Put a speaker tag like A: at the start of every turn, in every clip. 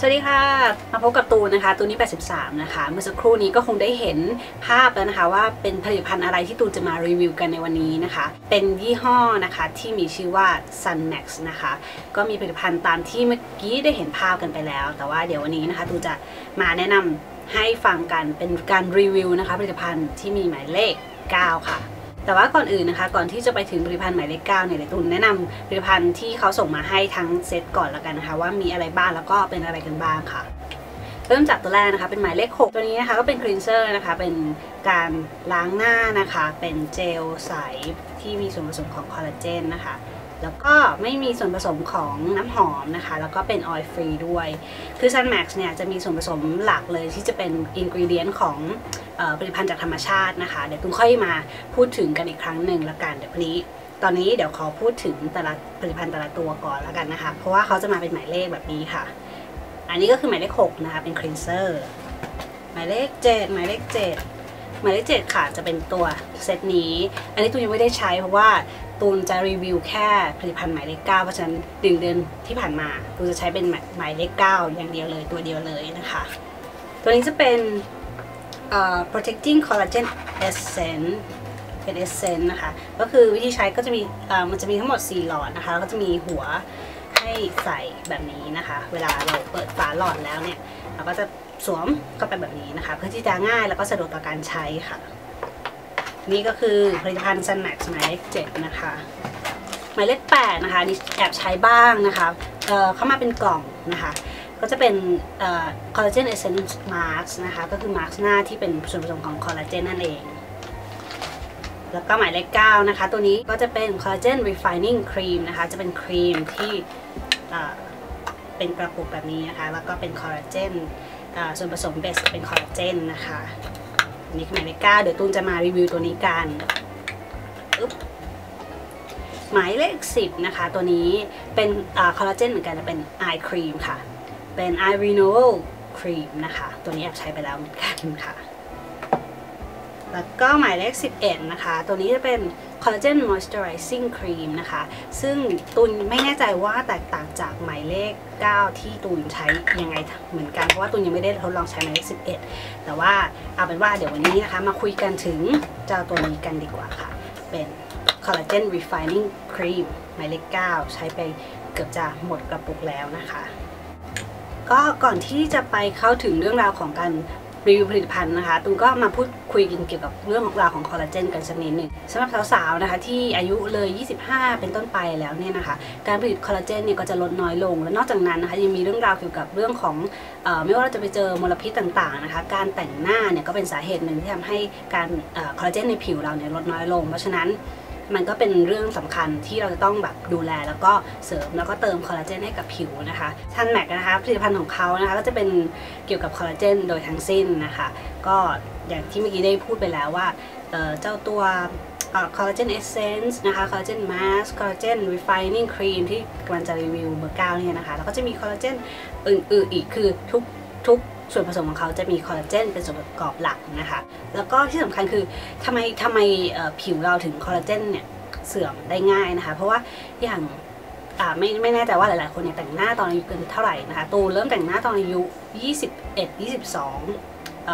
A: สวัสดีค่ะ มาพบกับตูนนะคะตูนนี้ 83 นะคะ เมื่อสักครู่นี้ก็คงได้เห็นภาพแล้วนะคะว่าเป็นผลิตภัณฑ์อะไรที่ตูนจะมารีวิวกันในวันนี้นะคะ เป็นยี่ห้อนะคะที่มีชื่อว่า Sunmax นะคะ ก็มีผลิตภัณฑ์ตามที่เมื่อกี้ได้เห็นภาพกันไปแล้ว แต่ว่าเดี๋ยววันนี้นะคะตูนจะมาแนะนำให้ฟังกันเป็นการรีวิวนะคะผลิตภัณฑ์ที่มีหมายเลข 9 ค่ะ แต่ว่าก่อนอื่นนะคะ ก่อนที่จะไปถึงผลิตภัณฑ์หมายเลขเก้าเนี่ยเดี๋ยวตุนแนะนำผลิตภัณฑ์ที่เขาส่งมาให้ทั้งเซตก่อนแล้วกันนะคะ ว่ามีอะไรบ้างแล้วก็เป็นอะไรกันบ้างค่ะเริ่มจากตัวแรกนะคะ เป็นหมายเลข 6 ตัวนี้นะคะ ก็เป็นคลีนเซอร์นะคะ เป็นการล้างหน้านะคะ เป็นเจลใสที่มีส่วนผสมของคอลลาเจนนะคะ แล้วก็ไม่มีส่วนผสมของน้ำหอมนะคะ แล้วก็เป็นออยล์ฟรีด้วย คือ Sunmax เนี่ยจะมีส่วนผสมหลักเลยที่จะเป็นอินกรีเดียนของผลิตภัณฑ์จากธรรมชาตินะคะ เดี๋ยวตุ้งค่อยมาพูดถึงกันอีกครั้งหนึ่งละกันเดี๋ยวนี้ ตอนนี้เดี๋ยวขอพูดถึงแต่ละผลิตภัณฑ์แต่ละตัวก่อนล้วกันนะคะ เพราะว่าเขาจะมาเป็นหมายเลขแบบนี้ค่ะ อันนี้ก็คือหมายเลข6นะคะเป็นคลีนเซอร์หมายเลข 7 หมายเลข 7 หมายเลข7ค่ะจะเป็นตัวเซตนี้ อันนี้ตูนยังไม่ได้ใช้เพราะว่าตูนจะรีวิวแค่ผลิตภัณฑ์หมายเลข9เพราะฉะนั้นดึงเดือนที่ผ่านมาตูนจะใช้เป็นหมายเลข9อย่างเดียวเลยตัวเดียวเลยนะคะ ตัวนี้จะเป็น uh, protecting collagen essence เป็น essence นะคะ ก็คือวิธีใช้ก็จะมีมันจะมีทั้งหมด 4 หลอดนะคะแล้วก็จะมีหัวให้ใส่แบบนี้นะคะ เวลาเราเปิดฝาหลอดแล้วเนี่ย เราก็จะ สวมเข้าไปแบบนี้นะคะ เพื่อที่จะง่ายแล้วก็สะดวกต่อการใช้ค่ะ นี่ก็คือผลิตภัณฑ์ Sunmax หมายเลข7นะคะหมายเลข8นะคะนี่แอบใช้บ้างนะคะเอ่อเข้ามาเป็นกล่องนะคะก็จะเป็นคอลลาเจนเอเซนส์มาร์กนะคะก็คือมาร์กหน้าที่เป็นส่วนผสมของคอลลาเจนนั่นเอง แล้วก็หมายเลข9นะคะ ตัวนี้ก็จะเป็นคอลลาเจนรีไฟนิ่งครีมนะคะ จะเป็นครีมที่เอ่อเป็นกระปุกแบบนี้นะคะ แล้วก็เป็นคอลลาเจน ส่วนผสมเบสเป็นคอลลาเจนนะคะอันนี้คือหมายเลข9เดี๋ยวตุ้นจะมารีวิวตัวนี้กันหมายเลข 10 นะคะ ตัวนี้เป็นคอลลาเจนเหมือนกันจะเป็นไอครีมค่ะ เป็นไอรีโนว์ครีมนะคะ ตัวนี้แอบใช้ไปแล้วเหมือนกันค่ะ แล้วก็หมายเลข 11 นะคะ ตัวนี้จะเป็น collagen moisturizing cream นะคะ ซึ่งตุนไม่แน่ใจว่าแตกต่างจากหมายเลข 9 ที่ตุนใช้ยังไงเหมือนกัน เพราะว่าตุนยังไม่ได้ทดลองใช้หมายเลข 11 แต่ว่าเอาเป็นว่าเดี๋ยววันนี้นะคะ มาคุยกันถึงเจ้าตัวนี้กันดีกว่าค่ะ เป็น collagen refining cream หมายเลข 9 ใช้ไปเกือบจะหมดกระปุกแล้วนะคะก็ก่อนที่จะไปเข้าถึงเรื่องราวของการ รีวิวผลิตภัณฑ์นะคะตูนก็มาพูดคุยกันเกี่ยวกับเรื่องของราวของคอลลาเจนกันสักนิดหนึ่งสำหรับสาวๆนะคะที่อายุเลย 25 เป็นต้นไปแล้วเนี่ยนะคะการผลิตคอลลาเจนเนี่ยก็จะลดน้อยลง และนอกจากนั้นนะคะยังมีเรื่องราวเกี่ยวกับเรื่องของออไม่ว่าเราจะไปเจอมลพิษต่างๆนะคะการแต่งหน้าเนี่ยก็เป็นสาเหตุหนึ่งที่ทำให้การคอลลาเจนในผิวเราเนี่ยลดน้อยลง เพราะฉะนั้น มันก็เป็นเรื่องสำคัญที่เราจะต้องแบบดูแลแล้วก็เสริมแล้วก็เติมคอลลาเจนให้กับผิวนะคะทันแม็กนะคะผลิตภัณฑ์ของเขานะคะก็จะเป็นเกี่ยวกับคอลลาเจนโดยทั้งสิ้นนะคะก็อย่างที่เมื่อกี้ได้พูดไปแล้วว่าเเจ้าตัวคอลลาเจนเอเซนส์นะคะ คอลลาเจนมาสคอลลาเจนรีไฟนิ่งครีมที่กำลังจะรีวิวเบอร์เก้าเนี่ยนะคะ แล้วก็จะมีคอลลาเจนอื่นๆอีกคือทุก ทุกส่วนผสมของเขาจะมีคอลลาเจนเป็นส่วนประกอบหลักนะคะ แล้วก็ที่สำคัญคือทำไมทำไมผิวเราถึงคอลลาเจนเนี่ยเสื่อมได้ง่ายนะคะ เพราะว่าอย่างไม่ไม่แน่ใจว่าหลาย ๆ คนเนี่ยแต่งหน้าตอนอายุเกินเท่าไหร่นะคะ ตูเริ่มแต่งหน้าตอนอายุ 21 22อ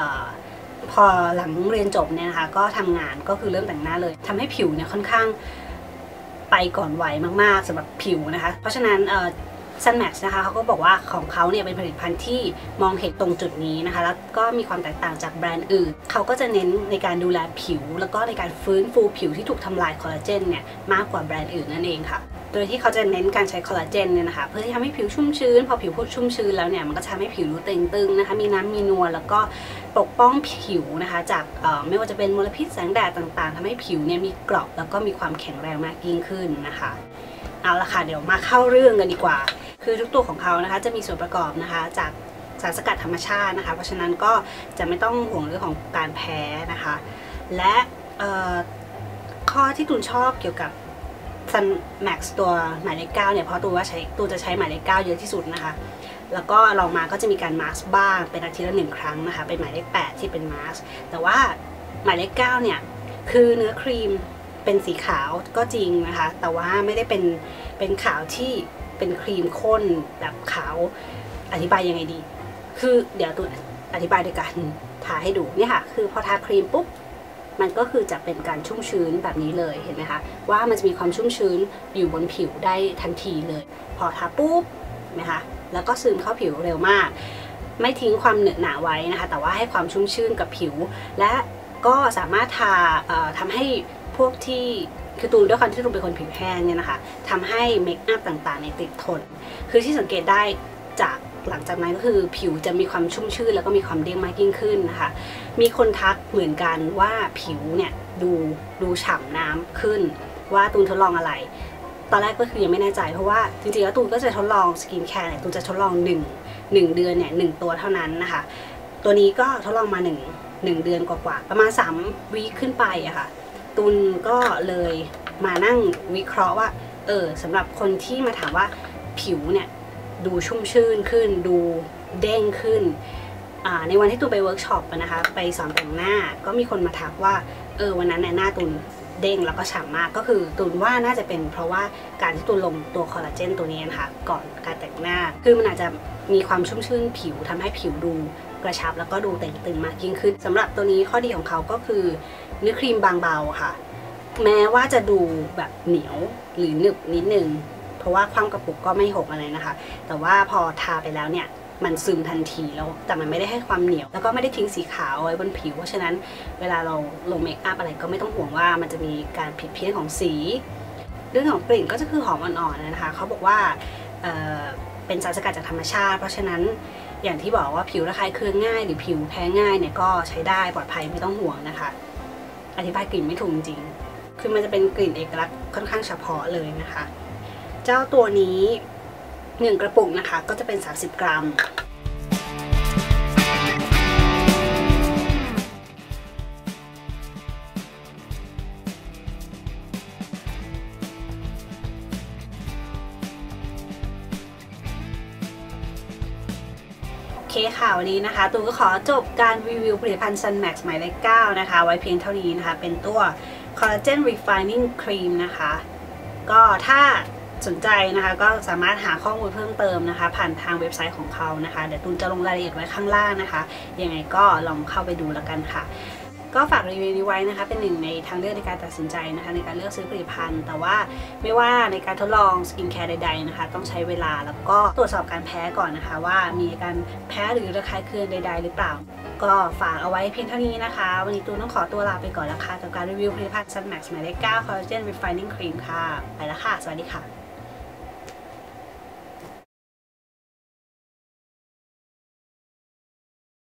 A: พอหลังเรียนจบเนี่ยนะคะก็ทำงานก็คือเริ่มแต่งหน้าเลยทำให้ผิวเนี่ยค่อนข้างไปก่อนวัยมาก ๆสำหรับผิวนะคะ เพราะฉะนั้น Sunmax นะคะเขาก็บอกว่าของเขาเนี่ยเป็นผลิตภัณฑ์ที่มองเห็นตรงจุดนี้นะคะ แล้วก็มีความแตกต่างจากแบรนด์อื่น เขาก็จะเน้นในการดูแลผิว แล้วก็ในการฟื้นฟูผิวที่ถูกทำลายคอลลาเจนเนี่ยมากกว่าแบรนด์อื่นนั่นเองค่ะ โดยที่เขาจะเน้นการใช้คอลลาเจนเนี่ยนะคะเพื่อที่ทำให้ผิวชุ่มชื้น พอผิวชุ่มชื้นแล้วเนี่ยมันก็ทำให้ผิวรูตึงตึงนะคะมีน้ำมีนวลแล้วก็ปกป้องผิวนะคะ จากไม่ว่าจะเป็นมลพิษแสงแดดต่างๆทำให้ผิวเนี่ยมีกราะแล้วก็มีความแข็งแรงมากยิ่งขึ้นนะคะ เอาละค่ะเดี๋ยวมาเข้าเรื่องกันดีกว่า คือทุกตัวของเขานะคะจะมีส่วนประกอบนะคะจากสารสกัดธรรมชาตินะคะ เพราะฉะนั้นก็จะไม่ต้องห่วงเรื่องของการแพ้นะคะ และข้อที่ตูนชอบเกี่ยวกับ Sun Max ตัวหมายเลขเก้าเนี่ยเพราะตูว่าใช้ตูจะใช้หมายเลขเก้าเยอะที่สุดนะคะ แล้วก็ลองมาก็จะมีการมาสบ้างเป็นอาทิตย์ละหนึ่งครั้งนะคะ เป็นหมายเลขแปดที่เป็นมาสแต่ว่าหมายเลขเก้าเนี่ยคือเนื้อครีมเป็นสีขาวก็จริงนะคะ แต่ว่าไม่ได้เป็นเป็นขาวที่ เป็นครีมข้นแบบขาว อธิบายยังไงดี คือเดี๋ยวตูนอธิบายด้วยกันทาให้ดูเนี่ยค่ะ คือพอทาครีมปุ๊บมันก็คือจะเป็นการชุ่มชื้นแบบนี้เลยเห็นไหมคะ ว่ามันจะมีความชุ่มชื้นอยู่บนผิวได้ทันทีเลย พอทาปุ๊บนะคะแล้วก็ซึมเข้าผิวเร็วมาก ไม่ทิ้งความเหนอะหนาไว้นะคะ แต่ว่าให้ความชุ่มชื้นกับผิว และก็สามารถทาทำให้พวกที่ คือตูนด้วยความที่ตูนเป็นคนผิวแห้งเนี่ยนะคะทำให้เมคอัพต่างๆในติดทน คือที่สังเกตได้จากหลังจากนั้นก็คือผิวจะมีความชุ่มชื่นแล้วก็มีความเด้งมากยิ่งขึ้นนะคะ มีคนทักเหมือนกันว่าผิวเนี่ยดูดูฉ่ำน้ำขึ้น ว่าตูนทดลองอะไร ตอนแรกก็คือยังไม่แน่ใจเพราะว่าจริงๆแล้วตูนก็จะทดลองสกินแคร์เนี่ยตูนจะทดลอง1 1 เดือนเนี่ยหตัวเท่านั้นนะคะ ตัวนี้ก็ทดลองมา 1 1 เดือนกว่าๆประมาณ3วีคขึ้นไปอะคะ่ะ ตุลก็เลยมานั่งวิเคราะห์ว่า เออสำหรับคนที่มาถามว่าผิวเนี่ยดูชุ่มชื่นขึ้น ดูเด้งขึ้น ในวันที่ตูนไปเวิร์กช็อปนะคะ ไปสอนแต่งหน้าก็มีคนมาทักว่า เออวันนั้นน่หน้าตุน เด้งแล้วก็ฉ่ำมากก็คือตูนว่าน่าจะเป็นเพราะว่าการที่ตูนลงตัวคอลลาเจนตัวนี้นะคะก่อนการแต่งหน้า คือมันอาจจะมีความชุ่มชื่นผิวทำให้ผิวดูกระชับแล้วก็ดูเต่งตึงมากยิ่งขึ้นสำหรับตัวนี้ข้อดีของเขาก็คือเนื้อครีมบางเบาค่ะ แม้ว่าจะดูแบบเหนียวหรือหนึบนิดนึง เพราะว่าความกระปุกก็ไม่หกอะไรนะคะ แต่ว่าพอทาไปแล้วเนี่ย มันซึมทันทีแล้วแต่มันไม่ได้ให้ความเหนียว แล้วก็ไม่ได้ทิ้งสีขาวไว้บนผิว เพราะฉะนั้นเวลาเราลงเมคอัพอะไรก็ไม่ต้องห่วงว่ามันจะมีการผิดเพี้ยนของสี เรื่องของกลิ่นก็จะคือหอมอ่อนๆนะคะเขาบอกว่าเเป็นสารสกัดจากธรรมชาติ เพราะฉะนั้นอย่างที่บอกว่าผิวระคายเคืองง่าย หรือผิวแพ้ง่ายเนี่ยก็ใช้ได้ปลอดภัยไม่ต้องห่วงนะคะ อธิบายกลิ่นไม่ถูกจริงคือมันจะเป็นกลิ่นเอกลักษณ์ค่อนข้างเฉพาะเลยนะคะ เจ้าตัวนี้ 1 กระปุกนะคะ ก็จะเป็น 30 กรัม โอเคค่ะ วันนี้นะคะ ตูก็ขอจบการรีวิวผลิตภัณฑ์ Sunmax หมายเลข9นะคะ ไว้เพียงเท่านี้นะคะ เป็นตัว Collagen Refining Cream นะคะ ก็ถ้า สนใจนะคะก็สามารถหาข้อมูลเพิ่มเติมนะคะ ผ่านทางเว็บไซต์ของเขานะคะ เดี๋ยวตูนจะลงรายละเอียดไว้ข้างล่างนะคะ ยังไงก็ลองเข้าไปดูแล้วกันค่ะก็ฝากรีวิวนี้ไว้นะคะเป็นหนึ่งในทางเลือกในการตัดสินใจนะคะในการเลือกซื้อผลิตภัณฑ์ แต่ว่าไม่ว่าในการทดลองสกินแคร์ใดๆนะคะต้องใช้เวลาแล้วก็ตรวจสอบการแพ้ก่อนนะคะ ว่ามีการแพ้หรือระคายเคืองใด ๆ หรือเปล่า ก็ฝากเอาไว้เพียงเท่านี้นะคะ วันนี้ตูนต้องขอตัวลาไปก่อนแล้วค่ะกับการรีวิวผลิตภัณฑ์ Sunmax หมายเลข9 Collagen Refining Cream ค่ะ ไปแล้วค่ะ สวัสดีค่ะ